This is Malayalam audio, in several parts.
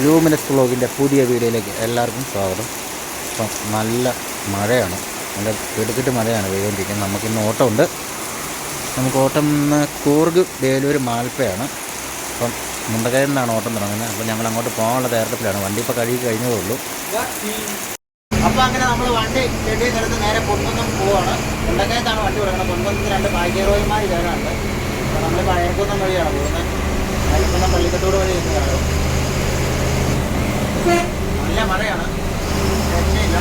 ലൂമിനസ് വ്ളോഗിന്റെ പുതിയ വീഡിയോയിലേക്ക് എല്ലാവർക്കും സ്വാഗതം. ഇപ്പം നല്ല മഴയാണ്. നല്ല എടുത്തിട്ട് മഴയാണ് പെയ്തുകൊണ്ടിരിക്കുന്നത്. നമുക്കിന്ന് ഓട്ടമുണ്ട്. നമുക്ക് ഓട്ടം ഇന്ന് കൂർഗ് വേലൂർ മാൽപ്പയാണ്. അപ്പം മുണ്ടകയിൽ നിന്നാണ് ഓട്ടം തുടങ്ങുന്നത്. അപ്പം ഞങ്ങൾ അങ്ങോട്ട് പോകാനുള്ള തയ്യാറെടുപ്പിലാണ്. വണ്ടി ഇപ്പോൾ കഴുകി കഴിഞ്ഞതേ ഉള്ളൂ. അപ്പോൾ അങ്ങനെ നമ്മൾ വണ്ടി ചെടി സ്ഥലത്ത് നേരെ പൊന്നൊന്നും പോവാണ്. മുണ്ടക്കയത്താണ് വണ്ടി തുടങ്ങുന്നത് പൊൻകുന്നത്ത് രണ്ട് ഭാഗ്യറോയിമാർ കയറാറുണ്ട് അപ്പോൾ നമ്മൾ അയർക്കുന്നം വഴിയാണ് പോകുന്നത്. പള്ളിക്കത്തോട് വഴി എത്തുകയാണ് നല്ല മഴയാണ്. രക്ഷയില്ല.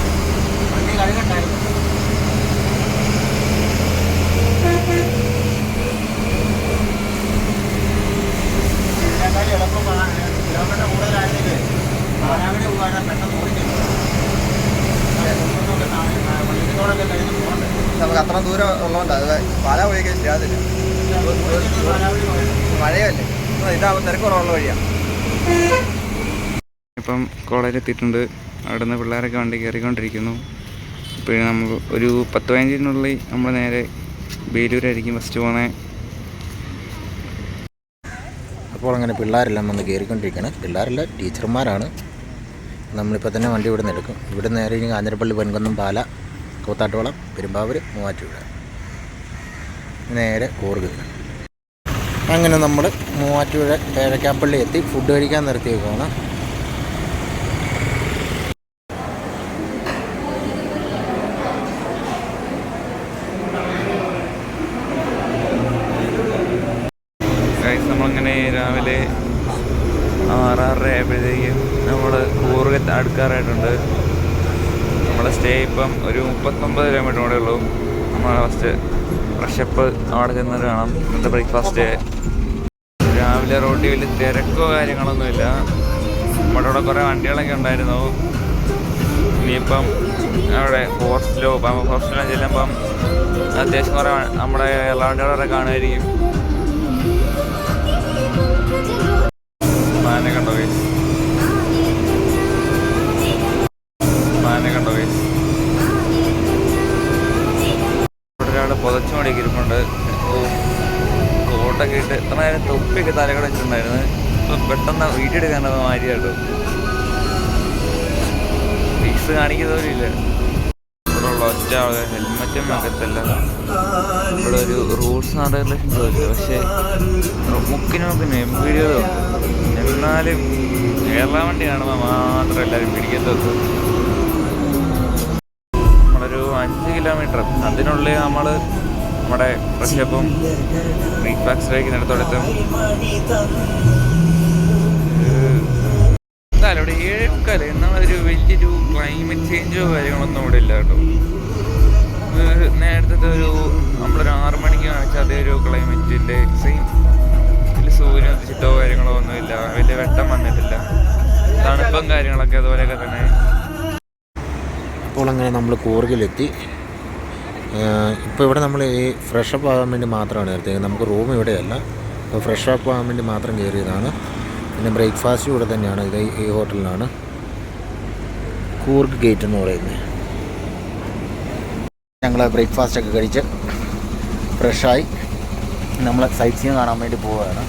വണ്ടി കഴുകട്ടായിരുന്നു എളുപ്പം കിലോമീറ്റർ കൂടുതലായിരുന്നില്ലേ പാലാവിന് പോകാൻ പെട്ടെന്ന് ഓടിക്കുന്നു പള്ളിക്കത്തോടൊക്കെ കഴിഞ്ഞ് പോകണ്ടേ നമുക്ക് അത്ര ദൂരം ഉള്ളതുകൊണ്ട്. അത് പാല വഴിയൊക്കെ പോയത്. മഴയല്ലേ. ഇതാവുമ്പോൾ തിരക്കുറവുള്ള വഴിയാണ് ഇപ്പം കോളേജ് എത്തിയിട്ടുണ്ട്. അവിടെ നിന്ന് പിള്ളേരൊക്കെ വണ്ടി കയറിക്കൊണ്ടിരിക്കുന്നു. ഇപ്പോൾ നമ്മൾ ഒരു പത്ത് പതിനഞ്ചിനുള്ളിൽ നമ്മൾ നേരെ ബേലൂരായിരിക്കും ഫസ്റ്റ് പോകുന്നത് അപ്പോൾ അങ്ങനെ പിള്ളേരെല്ലാം വന്ന് കയറിക്കൊണ്ടിരിക്കുകയാണ്. പിള്ളേരല്ല ടീച്ചർമാരാണ്. നമ്മളിപ്പോൾ തന്നെ വണ്ടി ഇവിടെ നിന്ന് എടുക്കും. ഇവിടെ നേരെ ഇനി കാഞ്ഞിരപ്പള്ളി പൊൻകുന്നം പാല കൂത്താട്ടുവളം പെരുമ്പാവൂർ മൂവാറ്റുപുഴ. നേരെ കൂർഗ്. അങ്ങനെ നമ്മൾ മൂവാറ്റുപുഴ പേഴക്കാപ്പള്ളി എത്തി. ഫുഡ് കഴിക്കാൻ നിർത്തിയേക്കാണ് ഗൈസ് നമ്മളങ്ങനെ രാവിലെ ആറാറര ആയപ്പോഴത്തേക്കും നമ്മൾ കൂറുക അടുക്കാറായിട്ടുണ്ട് നമ്മുടെ സ്റ്റേ ഇപ്പം ഒരു മുപ്പത്തൊമ്പത് കിലോമീറ്റർ കൂടെ ഉള്ളൂ നമ്മൾ ഫസ്റ്റ് ഫ്രഷപ്പ് അവിടെ ചെന്നിട്ട് കാണാം ഇന്നത്തെ ബ്രേക്ക്ഫാസ്റ്റ് രാവിലെ റോഡിൽ വലിയ തിരക്കോ കാര്യങ്ങളൊന്നുമില്ല നമ്മുടെ അവിടെ കുറേ വണ്ടികളൊക്കെ ഉണ്ടായിരുന്നു. ഇനിയിപ്പം അവിടെ ഹോസ്റ്റലോ ഹോസ്റ്റലിൽ ചെല്ലുമ്പം അത്യാവശ്യം കുറേ നമ്മുടെ എല്ലാ വണ്ടികളൊക്കെ കാണുമായിരിക്കും മാനെ കണ്ടോ തൊപ്പിയൊക്കെ തലകട പെട്ടെന്ന് വീഡിയോ എടുക്കാനത് മാരിയാട്ടോ ഫീസ് കാണിക്കുന്നവരില്ല ഇവിടെ ഉള്ള ഒറ്റ ആളുകൾ ഹെൽമറ്റും അകത്തല്ല. ഇവിടെ ഒരു റൂൾസ് ആൻഡ് റെഗുലേഷൻസ് ഇല്ല പക്ഷേ മുക്കിന് മുക്കിന് എം വീഡിയോ എന്നാലും കേരള വണ്ടി കാണുമ്പോൾ മാത്രം എല്ലാവരും പിടിക്കത്തത് നമ്മളൊരു അഞ്ച് കിലോമീറ്റർ. അതിനുള്ളിൽ നമ്മൾ നമ്മുടെ ഫ്രഷപ്പും ബ്രേക്ക്ഫാസ്റ്റ് കഴിക്കുന്നിടത്തോടെത്തും എന്തായാലും ഇവിടെ ഏഴ് മുക്കാൽ എന്നാൽ ഒരു വലിയൊരു ക്ലൈമറ്റ് ചേഞ്ചോ കാര്യങ്ങളൊന്നും ഇവിടെ ഇല്ല കേട്ടോ. നേരത്തെ ഒരു നമ്മളൊരു ആറ് മണിക്ക് കാണിച്ച അതേ ഒരു ക്ലൈമറ്റിന്റെ സെയിം വലിയ സൂര്യൻ ചിട്ടോ കാര്യങ്ങളോ ഒന്നുമില്ല വലിയ വെട്ടം വന്നിട്ടില്ല. തണുപ്പും കാര്യങ്ങളൊക്കെ അതുപോലെയൊക്കെ തന്നെ. അപ്പോൾ അങ്ങനെ നമ്മൾ കൂർഗിലെത്തി. ഇപ്പോൾ ഇവിടെ നമ്മൾ ഈ ഫ്രഷ് അപ്പ് ആകാൻ വേണ്ടി മാത്രമാണ് നിർത്തിയത് നമുക്ക് റൂം ഇവിടെയല്ല. അപ്പോൾ ഫ്രഷ് അപ്പ് ആകാൻ വേണ്ടി മാത്രം കയറിയതാണ്. പിന്നെ ബ്രേക്ക്ഫാസ്റ്റ് ഇവിടെ തന്നെയാണ്. ഇത് ഈ ഹോട്ടലിലാണ് കൂർഗ് ഗേറ്റ് എന്ന് പറയുന്നത്. ഞങ്ങൾ ബ്രേക്ക്ഫാസ്റ്റ് ഒക്കെ കഴിച്ച് ഫ്രഷായി നമ്മൾ സൈറ്റ് സീൻ കാണാൻ വേണ്ടി പോവുകയാണ്.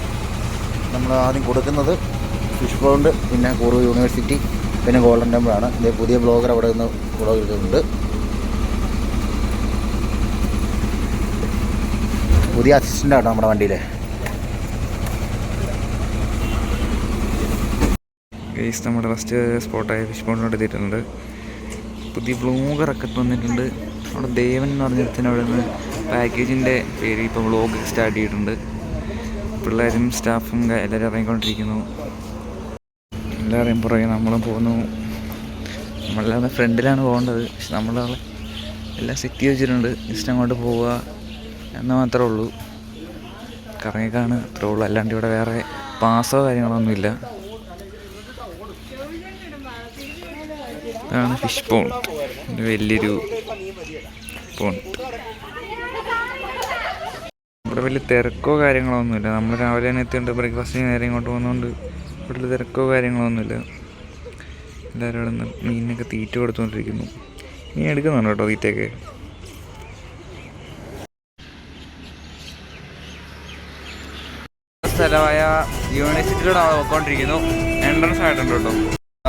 നമ്മൾ ആദ്യം കൊടുക്കുന്നത് ഫിഷ് പൗണ്ട് പിന്നെ കൂർഗ് യൂണിവേഴ്സിറ്റി പിന്നെ ഗോൾഡൻ ടെമ്പിളാണ് ഇതേ പുതിയ ബ്ലോഗർ അവിടെ നിന്ന് ബ്ലോഗ് എടുക്കുന്നുണ്ട്. പുതിയ അസിസ്റ്റന്റ് ആട്ടോ നമ്മുടെ വണ്ടിയിൽ ഗൈസ് നമ്മുടെ ഫസ്റ്റ് സ്പോട്ടായ ഫിഷ് പോണ്ടിനോട് എത്തിയിട്ടുണ്ട്. പുതിയ ബ്ലോഗർ വ്ളോഗറൊക്കെ വന്നിട്ടുണ്ട്. അവിടെ ദേവൻ എന്ന് പറഞ്ഞിടത്തിന് അവിടെ നിന്ന് പാക്കേജിന്റെ പേര് ഇപ്പോൾ ബ്ലോഗ് സ്റ്റാർട്ട് ചെയ്തിട്ടുണ്ട്. പിള്ളേരും സ്റ്റാഫും എല്ലാവരും ഇറങ്ങിക്കൊണ്ടിരിക്കുന്നു. എല്ലാവരെയും പുറകെ നമ്മളും പോകുന്നു. നമ്മളെല്ലാം ഫ്രണ്ടിലാണ് പോകേണ്ടത്. പക്ഷെ നമ്മളെ എല്ലാം സെറ്റ് ചെയ്ത് വെച്ചിട്ടുണ്ട്. ജസ്റ്റ് അങ്ങോട്ട് പോവുക. എന്ന് മാത്രമേ ഉള്ളൂ. കറങ്ങിക്കാണ് അത്രേ ഉള്ളൂ. അല്ലാണ്ട് ഇവിടെ വേറെ പാസോ കാര്യങ്ങളൊന്നുമില്ല ഇതാണ് ഫിഷ് പോണ്ട് വലിയൊരു പോണ്ട് ഇവിടെ വലിയ തിരക്കോ കാര്യങ്ങളോ ഒന്നുമില്ല നമ്മൾ രാവിലെ തന്നെ എത്തിയുണ്ട് ബ്രേക്ക്ഫാസ്റ്റിന് നേരെ ഇങ്ങോട്ട് പോകുന്നതുകൊണ്ട് ഇവിടെ തിരക്കോ കാര്യങ്ങളൊന്നുമില്ല എല്ലാവരും ഇവിടെ നിന്ന് മീനിനൊക്കെ തീറ്റ കൊടുത്തുകൊണ്ടിരിക്കുന്നു. മീൻ എടുക്കുന്നുണ്ട് കേട്ടോ തീറ്റയൊക്കെ? സ്ഥലമായ യൂണിവേഴ്സിറ്റിയിലൂടെ നമ്മൾ പോയിക്കൊണ്ടിരിക്കുന്നു. എൻട്രൻസ് ആയിട്ടുണ്ട് കേട്ടോ.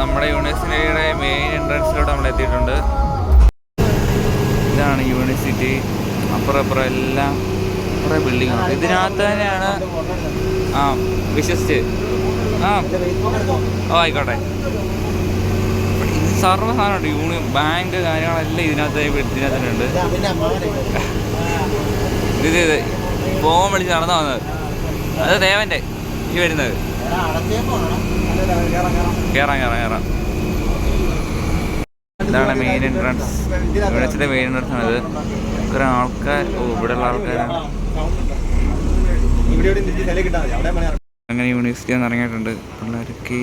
നമ്മുടെ യൂണിവേഴ്സിറ്റിയുടെ മെയിൻ എൻട്രൻസിലൂടെ നമ്മൾ എത്തിയിട്ടുണ്ട്. ഇതാണ് യൂണിവേഴ്സിറ്റി. അപ്പുറം അപ്പുറം എല്ലാം കുറേ ബിൽഡിംഗ് ഉണ്ട് ഇതിനകത്ത് തന്നെയാണ് ആ വിശ്വസിച്ച്. ആ ഓ ആയിക്കോട്ടെ. സർവ സാധനമുണ്ട് യൂണി ബാങ്ക് കാര്യങ്ങളെല്ലാം ഇതിനകത്ത് ഇതിനകത്ത് തന്നെ ഉണ്ട്. ഇത്. ഫോൺ വിളിച്ച് നടന്നു വന്നത്. അത് ദേവന്റെ ഈ വരുന്നത്. കയറാം കയറാം കയറാം ഇതാണ് മെയിൻ എൻട്രൻസ് യൂണിവേഴ്സിറ്റിയുടെ മെയിൻ എൻട്രൻസ് ആണ് ഇത്. കുറെ ആൾക്കാർ ഓ ഇവിടെയുള്ള ആൾക്കാരാണ് ഇവിടെ. അങ്ങനെ യൂണിവേഴ്സിറ്റി ഒന്ന് ഇറങ്ങിയിട്ടുണ്ട്. പിള്ളേർക്ക്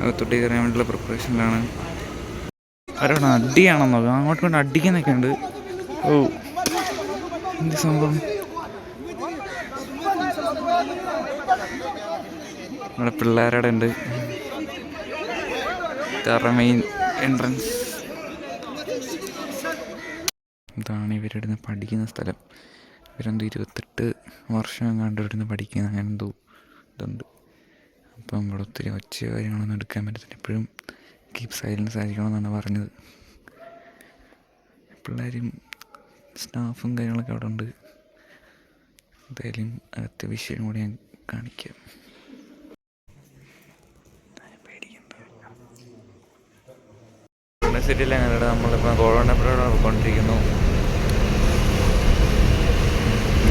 അകത്തോട്ട് കയറാൻ വേണ്ടിയുള്ള പ്രിപ്പറേഷനിലാണ് അവരവിടെ അടിയാണെന്നോ? അങ്ങോട്ട് കൊണ്ട് അടിക്കുന്നൊക്കെ ഉണ്ട് ഓ എന്ത് സംഭവം? നമ്മുടെ പിള്ളേരവിടെ ഉണ്ട്. ഇതാണ് മെയിൻ എൻട്രൻസ് ഇതാണ് ഇവരിടുന്ന് പഠിക്കുന്ന സ്ഥലം. ഇവരെന്തോ ഇരുപത്തെട്ട് വർഷം കണ്ടിരുന്ന് പഠിക്കുന്ന അങ്ങനെ എന്തോ ഇതുണ്ട്. അപ്പം ഇവിടെ ഒത്തിരി ഒച്ച കാര്യങ്ങളൊന്നും എടുക്കാൻ പറ്റത്തില്ല. എപ്പോഴും കീപ് സൈലൻസ് ആയിരിക്കണം എന്നാണ് പറഞ്ഞത്. പിള്ളേരും സ്റ്റാഫും കാര്യങ്ങളൊക്കെ അവിടെ ഉണ്ട് എന്തായാലും അകത്തെ വിഷയം കൂടി ഞാൻ കാണിക്കാം. യൂണിവേഴ്സിറ്റിയിൽ കണ്ടിട്ട് നമ്മളിപ്പോൾ ഗോൾഡനപ്പുറോടെ പോയിക്കൊണ്ടിരിക്കുന്നു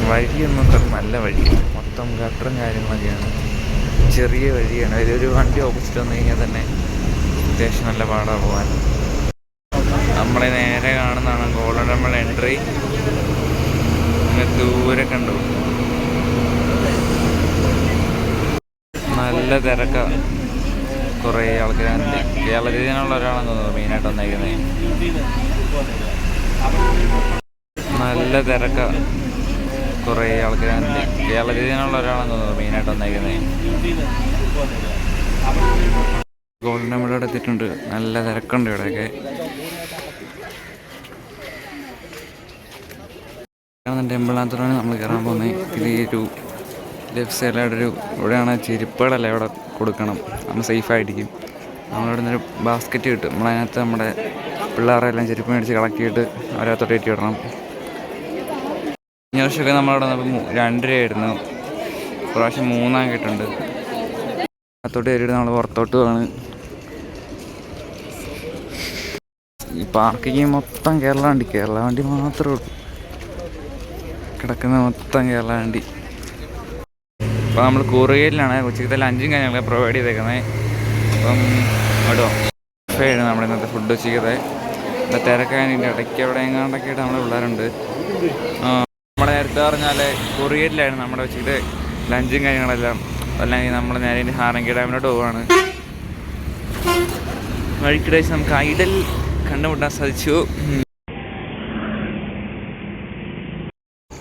വഴിയൊന്നും അത്ര നല്ല വഴിയാണ് മൊത്തം ഗട്ടറും കാര്യങ്ങളൊക്കെയാണ്. ചെറിയ വഴിയാണ്. വലിയൊരു വണ്ടി ഓപ്പോസിറ്റ് വന്നു കഴിഞ്ഞാൽ തന്നെ അത്യാവശ്യം നല്ല പാടാണ് പോകാൻ. നമ്മളെ നേരെ കാണുന്നതാണ് ഗോൾഡൻ ടെമ്പിൾ എൻട്രി ദൂരെ കണ്ടു. നല്ല തിരക്കാണ് കുറേ ആൾക്കാർ കേരളത്തിൽ നിന്നുള്ള ഒരാളാണെന്ന് തോന്നുന്നു മെയിനായിട്ട് വന്നേക്കുന്നത് നല്ല തിരക്ക. കുറേ ആൾക്കാർ കേരളത്തിൽ നിന്നുള്ള ഒരാളാണെന്ന് തോന്നുന്നു മെയിനായിട്ട് വന്നേക്കുന്നത് ഗോൾഡൻ ടെമ്പിൾ ഇവിടെ എത്തിയിട്ടുണ്ട് നല്ല തിരക്കുണ്ട് ഇവിടെയൊക്കെ. ടെമ്പിളിനകത്തോടാണ് നമ്മൾ കയറാൻ പോകുന്നത്. ഇത് ഒരു ലെഫ്റ്റ് സൈഡിലായിട്ട് ഒരു ഇവിടെയാണ് ചെരുപ്പുകളല്ലേ ഇവിടെ കൊടുക്കണം. നമ്മൾ സേഫ് സേഫായിരിക്കും നമ്മളിവിടെ നിന്നൊരു ബാസ്ക്കറ്റ് കിട്ടും. നമ്മളതിനകത്ത് നമ്മുടെ പിള്ളേരെ എല്ലാം ചെരുപ്പ് മേടിച്ച് കളക്കിയിട്ട് അവരകത്തോട്ട് കയറ്റി വിടണം. കഴിഞ്ഞ വർഷമൊക്കെ നമ്മളവിടെ വന്നപ്പോൾ രണ്ട് രൂപയായിരുന്നു പ്രാവശ്യം മൂന്നാക്കിയിട്ടുണ്ട് അകത്തോട്ട് കയറിയിട്ട് നമ്മൾ പുറത്തോട്ട് പോവാണ് ഈ പാർക്കിങ് മൊത്തം കേരള വണ്ടി. കേരള വണ്ടി മാത്രമേ ഉള്ളൂ. കിടക്കുന്ന മൊത്തം കേരള വണ്ടി. അപ്പോൾ നമ്മൾ കൂറുകയിലാണ് ഉച്ചക്കത്തെ ലഞ്ചും കാര്യങ്ങളൊക്കെ പ്രൊവൈഡ് ചെയ്തേക്കുന്നത് അപ്പം കേട്ടോ ആണ് നമ്മുടെ ഇന്നത്തെ ഫുഡ് ഉച്ചക്കത്തെ. ഇവിടെ തിരക്കാനില്ല ഇടയ്ക്ക് എവിടെ എങ്ങാണ്ടൊക്കെ ആയിട്ട് നമ്മുടെ പിള്ളേരുണ്ട്. നമ്മുടെ നേരത്തെ പറഞ്ഞാൽ കൊറിയയിലായിരുന്നു നമ്മുടെ ഉച്ചക്കത്തെ ലഞ്ചും കാര്യങ്ങളെല്ലാം. അല്ലെങ്കിൽ നമ്മൾ നേരെ ഇനി ഹാരങ്കി ഡാമിലോട്ട് പോവാണ്. വഴിക്കിടെ നമുക്ക് ഐഡൽ കണ്ടുമുട്ടാൻ സാധിച്ചു.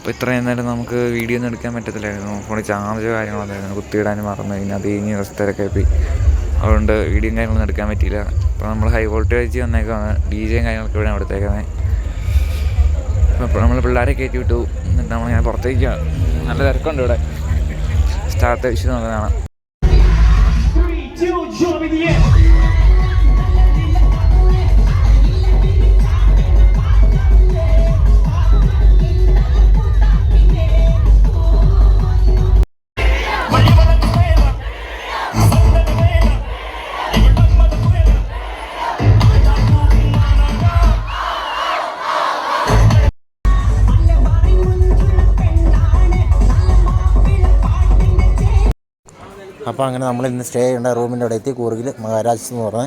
അപ്പോൾ ഇത്രയും നേരം നമുക്ക് വീഡിയോ ഒന്നും എടുക്കാൻ പറ്റത്തില്ലായിരുന്നു. ഫോണിൽ ചാർജ് കാര്യങ്ങളൊന്നും കുത്തിയിടാൻ മറന്നു. കഴിഞ്ഞാൽ അത് കഴിഞ്ഞ് അവസ്ഥയിലൊക്കെ പോയി. അതുകൊണ്ട് വീഡിയോയും കാര്യങ്ങളൊന്നും എടുക്കാൻ പറ്റിയില്ല. അപ്പോൾ നമ്മൾ ഹൈ വോൾട്ടേജ് വന്നേക്കാണ് ഡി ജെയും കാര്യങ്ങളൊക്കെ ഇവിടെ കൊടുത്തേക്കുന്നത് അപ്പോൾ നമ്മൾ പിള്ളേരെ കയറ്റി വിട്ടു. എന്നിട്ട് നമ്മൾ ഞാൻ പുറത്തേക്ക് നല്ല തിരക്കുണ്ട് ഇവിടെ. സ്റ്റാർട്ട് വിഷയം നോക്കുന്നതാണ്. Three, അപ്പോൾ അങ്ങനെ നമ്മൾ ഇന്ന് സ്റ്റേ ചെയ്യേണ്ട റൂമിന്റെ അവിടെ എത്തി. കൂർഗിൽ മഹാരാജ് എന്ന് പറഞ്ഞ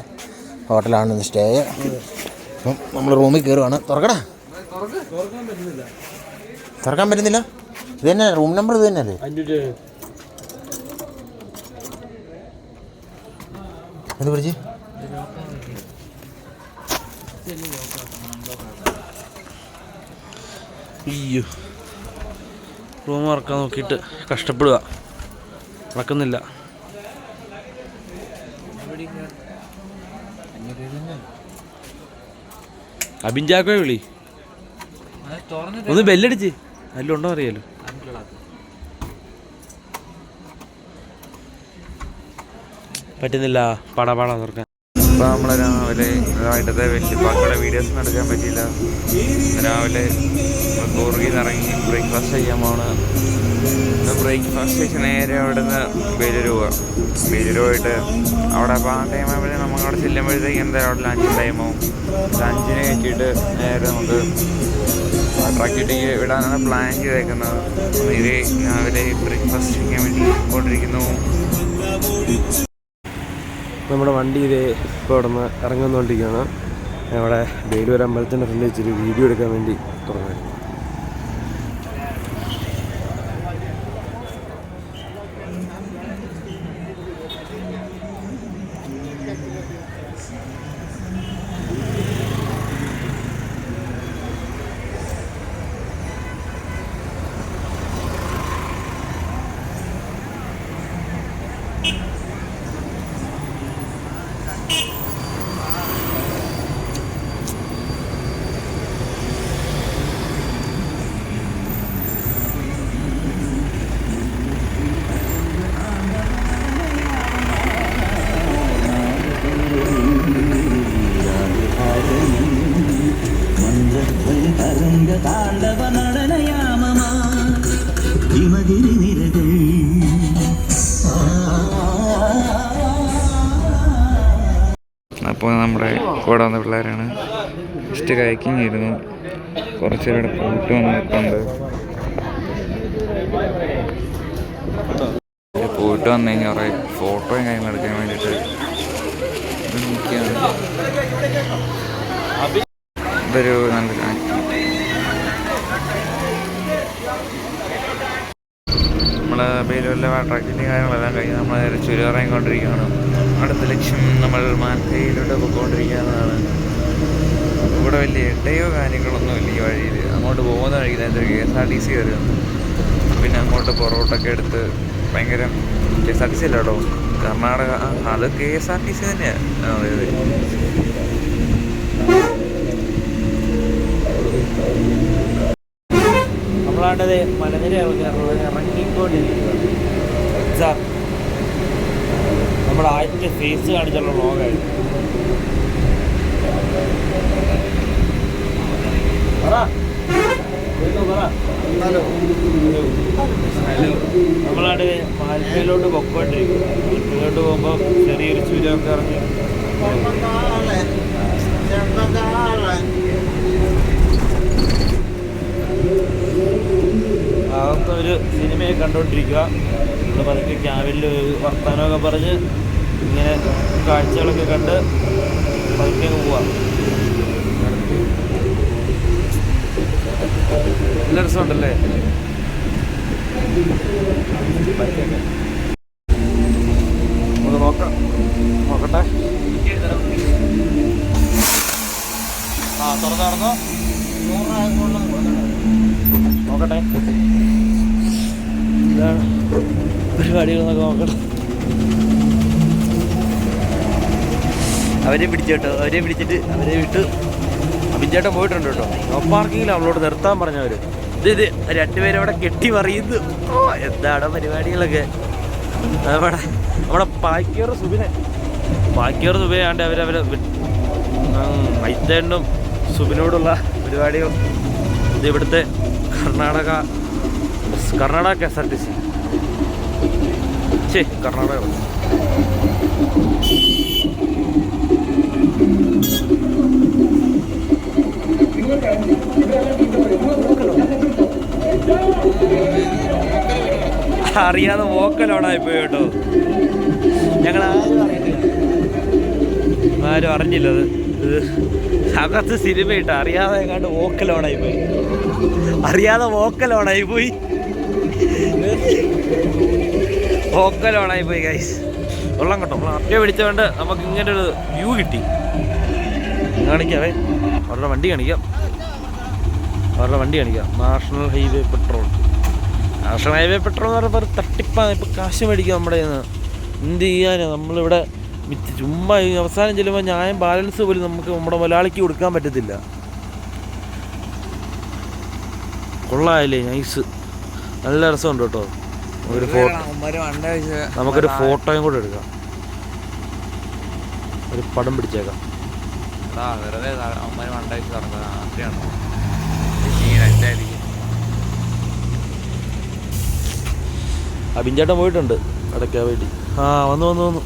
ഹോട്ടലാണ് ഇന്ന് സ്റ്റേ അപ്പം നമ്മൾ റൂമിൽ കയറുവാണ്. തുറക്കടാ. തുറക്കാൻ പറ്റുന്നില്ല. ഇത് തന്നെ റൂം നമ്പർ ഇത് തന്നെയല്ലേ? എന്ത് പിടിച്ച് അയ്യോ. റൂം ഇറക്കാൻ നോക്കിയിട്ട് കഷ്ടപ്പെടുക. നടക്കുന്നില്ല. അബിൻചാക്കോ വിളി. ഒന്ന് ബെല്ലടിച്ച്. അല്ല ഉണ്ടോ അറിയാലോ. പറ്റുന്നില്ല. പട പട തുറക്കാൻ. അപ്പോൾ നമ്മൾ രാവിലെ ഇതായിട്ടത്തെ വലിയ ബാക്കിയുള്ള വീഡിയോസ് ഒന്നും എടുക്കാൻ പറ്റിയില്ല രാവിലെ നിന്ന് ഇറങ്ങി ബ്രേക്ക്ഫാസ്റ്റ് ചെയ്യാൻ പോണ് ബ്രേക്ക്ഫാസ്റ്റ് നേരെ അവിടെ നിന്ന് ബേലൂർ പോവാം. ബേലൂർ പോയിട്ട് അവിടെ അപ്പോൾ ആ ടൈം ആകുമ്പോഴേ നമുക്ക് അവിടെ ചെല്ലുമ്പോഴത്തേക്ക് എന്തായാലും അവിടെ ലഞ്ച് ടൈമാവും ലഞ്ചിന് കയറ്റിയിട്ട് നേരെ നമുക്ക് ട്രക്കിട്ടേക്ക് വിടാനാണ് പ്ലാൻ ചെയ്തേക്കുന്നത്. ഇത് രാവിലെ ബ്രേക്ക്ഫാസ്റ്റ് ചെയ്യാൻ വേണ്ടി കൊണ്ടിരിക്കുന്നു നമ്മുടെ വണ്ടി ഇത് ഇപ്പോൾ അവിടെ നിന്ന് ഇറങ്ങുന്നുകൊണ്ടിരിക്കുകയാണ് അവിടെ ബേലൂർ അമ്പലത്തിന്റെ ഫ്രണ്ടിൽ വെച്ചൊരു വീഡിയോ എടുക്കാൻ വേണ്ടി തുടങ്ങി പിള്ളേരാണ് ജസ്റ്റ് കയക്കിങ് ആയിരുന്നു. കുറച്ച് പേരുടെ പോയിട്ട് വന്നിട്ടുണ്ട് പോയിട്ട് വന്നു കഴിഞ്ഞാൽ കുറേ ഫോട്ടോയും കാര്യങ്ങളും എടുക്കാൻ വേണ്ടിയിട്ട് ഇത് നോക്കിയാണ് ഇതൊരു നല്ല നമ്മൾ ബേലൂരിലെ ട്രക്കിന്റെ കാര്യങ്ങളെല്ലാം കഴിഞ്ഞ് നമ്മൾ നേരെ ചുരുറങ്ങിക്കൊണ്ടിരിക്കുകയാണ് അടുത്ത ലക്ഷ്യം നമ്മൾ മാൻകൈയിലോട്ട് പോയിക്കൊണ്ടിരിക്കുന്നതാണ് ഇവിടെ വലിയ ഇടയോ കാര്യങ്ങളൊന്നും ഇല്ല ഈ വഴിയിൽ. അങ്ങോട്ട് പോകുന്ന വഴിക്ക് നേരത്തെ K S R T C വരുന്നു. പിന്നെ അങ്ങോട്ട് പൊറോട്ടൊക്കെ എടുത്ത് ഭയങ്കര K S R T C അല്ല കേട്ടോ. കർണാടക അത് K S R T C തന്നെയാണ് അതെ നമ്മളാണ്ടത് മലനിര ഇറങ്ങിക്കൊണ്ടിരിക്കുന്നത് നമ്മുടെ ആദ്യത്തെ ഫേസ് കാണിച്ചുള്ള വ്ളോഗായിരുന്നു നമ്മളാണ് മാൽപ്പയിലോട്ട് പൊക്കോണ്ടിരിക്കുക മാൽപ്പയിലോട്ട് പോകുമ്പോൾ ചെറിയൊരു ചുരമൊക്കെ ഇറങ്ങി. അതൊക്കെ ഒരു സിനിമയെ കണ്ടുകൊണ്ടിരിക്കുക നമ്മൾ പറഞ്ഞ ക്യാബിൽ വർത്തമാനമൊക്കെ പറഞ്ഞ് ഇങ്ങനെ കാഴ്ചകളൊക്കെ കണ്ട് പതുക്കെ പോവാം. നല്ല രസമുണ്ടല്ലേ? നമുക്ക് നോക്കാം. നോക്കട്ടെ. ആ തുറന്നു തുറന്നു നോക്കട്ടെ. ഇതാണ് പരിപാടികളെന്നൊക്കെ നോക്കട്ടെ അവരെ പിടിച്ചു കേട്ടോ അവരെ പിടിച്ചിട്ട് അവരെ വിട്ട്. അഭിജേട്ടം പോയിട്ടുണ്ട് കേട്ടോ. നോ പാർക്കിങ്ങിൽ അവളോട് നിർത്താൻ പറഞ്ഞവർ ഇത് ഇത് രണ്ടുപേരും അവിടെ കെട്ടി മറിയുന്നു. ഓ എന്താണ് പരിപാടികളൊക്കെ? നമ്മുടെ നമ്മുടെ പാക്കിയർ സുബിനെ. പാക്കിയർ സുബിനാണ്ട് അവരവരെ മൈത്തേണ്ടും സുബിനോടുള്ള പരിപാടികൾ. ഇത് ഇവിടുത്തെ Karnataka Karnataka K S R T C. ശരി കർണാടക. അറിയാതെ വോക്കലോണായി പോയി കേട്ടോ. ഞങ്ങൾ ആരും ആരും അറിഞ്ഞില്ല അത്. അകത്ത് സിനിമ ഇട്ട അറിയാതെ എങ്ങാണ്ട് വോക്കലോണായി പോയി. അറിയാതെ വോക്കലോണായി പോയി. വോക്കലോണായി പോയി ഗൈസ് വെള്ളം കേട്ടോ കൊള്ളാം. അപ്പേ പിടിച്ചുകൊണ്ട് നമുക്ക് ഇങ്ങനെ ഒരു വ്യൂ കിട്ടി. കാണിക്കാവേ. അവരുടെ വണ്ടി കാണിക്കാം. അവരുടെ വണ്ടി കാണിക്കാം. National highway petrol national highway petrol എന്ന് പറയുമ്പോൾ തട്ടിപ്പാണ്. ഇപ്പോൾ കാശ് മേടിക്കുക നമ്മുടെ കയ്യിൽ നിന്ന് എന്ത് ചെയ്യാനാണ് നമ്മളിവിടെ മിച്ച- ചുമ്മാ ഈ അവസാനം ചെല്ലുമ്പോൾ ന്യായം ബാലൻസ് പോലും നമുക്ക് നമ്മുടെ മലയാളിക്ക് കൊടുക്കാൻ പറ്റത്തില്ല. കൊള്ളായല്ലേ? നൈസ് നല്ല രസമുണ്ട് കേട്ടോ. ഒരു ഫോട്ടോ നമുക്കൊരു ഫോട്ടോയും കൂടെ എടുക്കാം. ഒരു പടം പിടിച്ചേക്കാം. വെറുതെ അമ്മ മണ്ടായിട്ട് നടന്നത് രാത്രിയാണ് ക്ഷീണായിരിക്കും ആ ബിഞ്ചേട്ടൻ പോയിട്ടുണ്ട് അടയ്ക്കാൻ വേണ്ടി ആ വന്നു വന്നു വന്നു.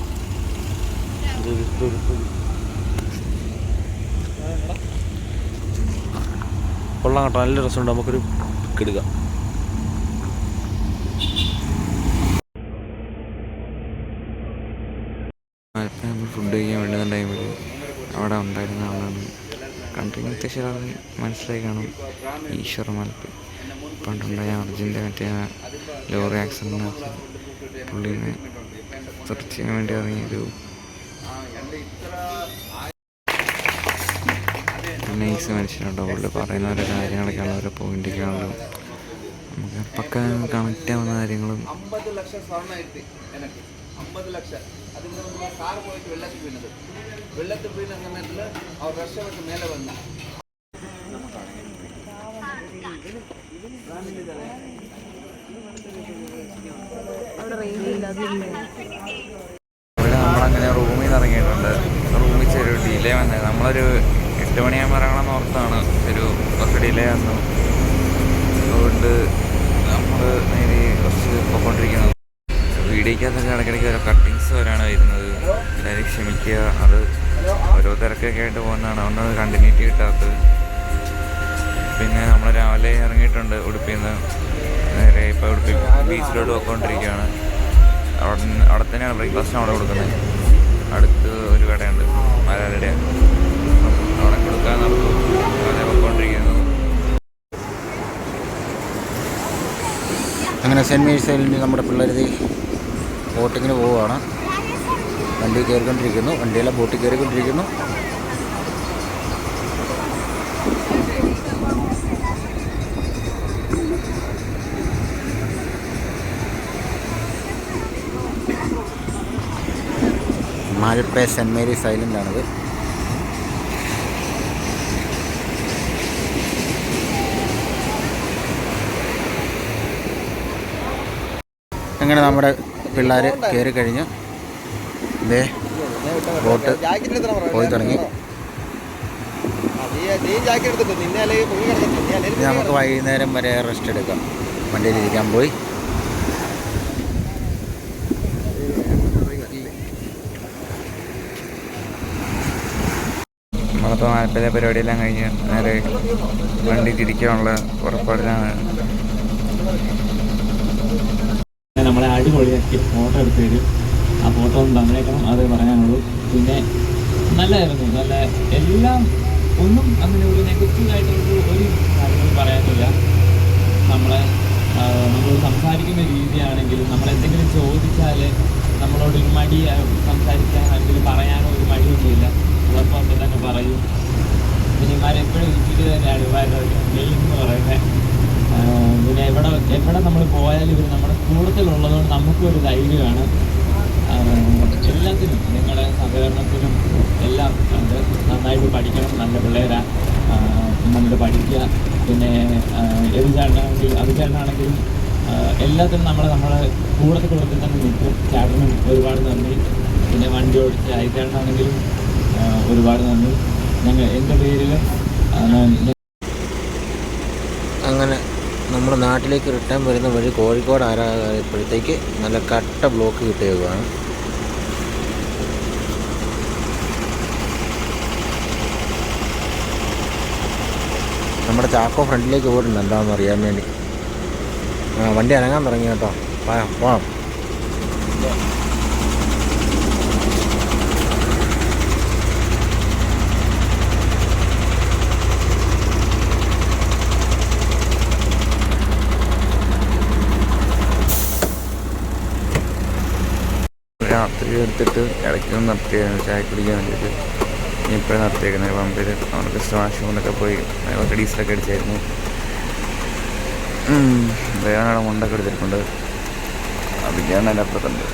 കൊള്ളാം കേട്ടോ നല്ല രസമുണ്ട്. നമുക്കൊരു pic എടുക്കാം ഇപ്പം നമ്മൾ ഫുഡ് കഴിക്കാൻ വേണ്ടുന്ന ടൈമിൽ അവിടെ ഉണ്ടായിരുന്ന ആളാണ് ആൾ മനസ്സിലായി കാണും. ഈശ്വർ മൽപ്പ് പണ്ടുണ്ടായ അർജുന്റെ മറ്റേ ലോറി ആക്സിഡന്റ് പുള്ളിനെ സെർച്ച് ചെയ്യാൻ വേണ്ടി ഇറങ്ങിയൊരു നൈസ് മനുഷ്യനുണ്ടോ? പുള്ളി പറയുന്ന ഓരോ കാര്യങ്ങളൊക്കെയാണ് ഓരോ പോയിന്റൊക്കെയാണല്ലോ നമുക്ക് പക്ക കണക്റ്റ് ആവുന്ന കാര്യങ്ങളും അമ്പത് കാർ പോയിട്ട് വെള്ളത്തിൽ വീണത്. വെള്ളത്തിൽ വീണ സമയത്തിൽ അവർ രക്ഷപ്പെട്ട് മേലെ വന്നു. ഇവിടെ നമ്മളങ്ങനെ റൂമിൽ നിന്ന് ഇറങ്ങിയിട്ടുണ്ട്. റൂമിൽ ചെറിയ ഡിലേ വന്നത് നമ്മളൊരു എട്ട് മണിയാകുമ്പോൾ ഇറങ്ങണമെന്ന് ഓർത്താണ് ഒരു കുറച്ച് ഡിലേ വന്നു. അതുകൊണ്ട് നമ്മൾ നേരെ കുറച്ച് പോയിക്കൊണ്ടിരിക്കുന്നത് വീഡിയോക്കകത്തൊക്കെ ഇടയ്ക്കിടയ്ക്ക് ഓരോ കട്ടിങ്സ് വരാണ് വരുന്നത്. എല്ലാവരും ക്ഷമിക്കുക. അത് ഓരോ തിരക്കൊക്കെ ആയിട്ട് പോകുന്നതാണ്. അതുകൊണ്ട് കണ്ടിന്യൂറ്റി കിട്ടാത്തത്. പിന്നെ നമ്മൾ രാവിലെ ഇറങ്ങിയിട്ടുണ്ട് ഉടുപ്പിൽ നിന്ന് നേരെ ഇപ്പോൾ ഉടുപ്പി ബീച്ചിലോട്ട് പോയിക്കൊണ്ടിരിക്കുകയാണ് അവിടെ അവിടെ തന്നെയാണ് ബ്രേക്ക്ഫാസ്റ്റിന് അവിടെ കൊടുക്കുന്നത്. അടുത്ത് ഒരു കടയുണ്ട് മലയാളിയുടെ. അവിടെ കൊടുക്കാൻ നടന്നു. അതേ പോയിക്കൊണ്ടിരിക്കുന്നു. അങ്ങനെ സെന്റ് മേഴ്സയിൽ നമ്മുടെ പിള്ളേർ ബോട്ടിങ്ങിന് പോവുകയാണ്. വണ്ടി കയറിക്കൊണ്ടിരിക്കുന്നു. വണ്ടിയെല്ലാം ബോട്ടിൽ കയറിക്കൊണ്ടിരിക്കുന്നു. മാൽപ്പേ സെന്റ് മേരീസ് ഐലൻഡാണിത് അങ്ങനെ നമ്മുടെ പിള്ളേർ കയറി കഴിഞ്ഞ്. ദേ ബോട്ട് പോയി തുടങ്ങി. നമുക്ക് വൈകുന്നേരം വരെ റെസ്റ്റ് എടുക്കാം. വണ്ടിയിൽ ഇരിക്കാൻ പോയി. നമ്മളിപ്പോൾ നാൽപ്പത് പരിപാടിയെല്ലാം കഴിഞ്ഞ് നേരെ വണ്ടി തിരിക്കാനുള്ള പുറപ്പാടിലാണ് നമ്മളെ അടിപൊളിയാക്കി ഫോട്ടോ എടുത്ത് തരും. ആ ഫോട്ടോ ഒന്ന് തന്നേക്കണം അതേ പറയാനുള്ളൂ. പിന്നെ നല്ലതായിരുന്നു നല്ല എല്ലാം ഒന്നും അങ്ങനെ ഒരു നെഗറ്റീവായിട്ടുള്ള ഒരു കാര്യങ്ങളും പറയാനില്ല. നമ്മളെ നമ്മൾ സംസാരിക്കുന്ന രീതിയാണെങ്കിലും നമ്മളെന്തെങ്കിലും ചോദിച്ചാൽ നമ്മളോട് ഒരു മടി സംസാരിക്കാൻ അല്ലെങ്കിൽ പറയാനോ പിന്നെ ഇമാരെപ്പോഴും ഇച്ചിരി തന്നെയാണ് ഇവരുടെ മെയിൻ എന്ന് പറയുന്നത്. പിന്നെ എവിടെ എവിടെ നമ്മൾ പോയാലും ഇവർ നമ്മുടെ കൂടുതലുള്ളതുകൊണ്ട് നമുക്കൊരു ധൈര്യമാണ്. എല്ലാത്തിനും നിങ്ങളുടെ സഹകരണത്തിനും എല്ലാം ഉണ്ട്. നന്നായിട്ട് പഠിക്കണം നല്ല പിള്ളേരാ. നന്നായിട്ട് പഠിക്കുക. പിന്നെ എതിചേട്ടനാണെങ്കിൽ അഭിചേട്ടനാണെങ്കിലും എല്ലാത്തിനും നമ്മൾ നമ്മളെ കൂടത്തിൽ കൂടത്തിൽ തന്നെ നിൽക്കും. ചേട്ടനും ഒരുപാട് നന്ദി. പിന്നെ വണ്ടി ഓടിച്ച അയച്ചേട്ടനാണെങ്കിലും ഒരുപാട് നന്ദി. ഞങ്ങൾ എന്റെ പേരിൽ അങ്ങനെ നമ്മുടെ നാട്ടിലേക്ക് റിട്ടേൺ വരുന്ന വഴി കോഴിക്കോട് ആരായപ്പോഴത്തേക്ക് നല്ല കട്ട ബ്ലോക്ക് കിട്ടിയതാണ് നമ്മുടെ ചാക്കോ ഫ്രണ്ടിലേക്ക് പോയിട്ടുണ്ട് എന്താണെന്ന് അറിയാൻ വേണ്ടി. ആ വണ്ടി അനങ്ങാൻ തുടങ്ങി കേട്ടോ. പോവാം രാത്രി എടുത്തിട്ട് ഇടയ്ക്ക് നിർത്തിയായിരുന്നു ചായ കുടിക്കാൻ വേണ്ടിയിട്ട് ഇപ്പോഴും നിർത്തിയേക്കുന്നത് പമ്പിൽ അവർക്ക് സ്വാഷ് കൊണ്ടൊക്കെ പോയി. അവർക്ക് ഡീസലൊക്കെ അടിച്ചായിരുന്നു. വേറെ മുണ്ടൊക്കെ എടുത്തിട്ടുണ്ട്. അഭിജ്ഞാൻ അതിന്റെ അപ്പുറത്തുണ്ട്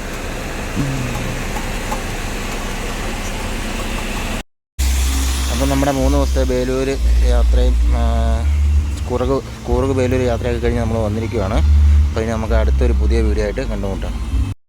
അപ്പം നമ്മുടെ മൂന്ന് ദിവസത്തെ ബേലൂർ യാത്രയും കൂറക് കൂറക് ബേലൂർ യാത്രയൊക്കെ കഴിഞ്ഞ് നമ്മൾ വന്നിരിക്കുകയാണ് അപ്പോൾ ഇനി നമുക്ക് അടുത്തൊരു പുതിയ വീഡിയോ ആയിട്ട് കണ്ടുമുട്ടാം.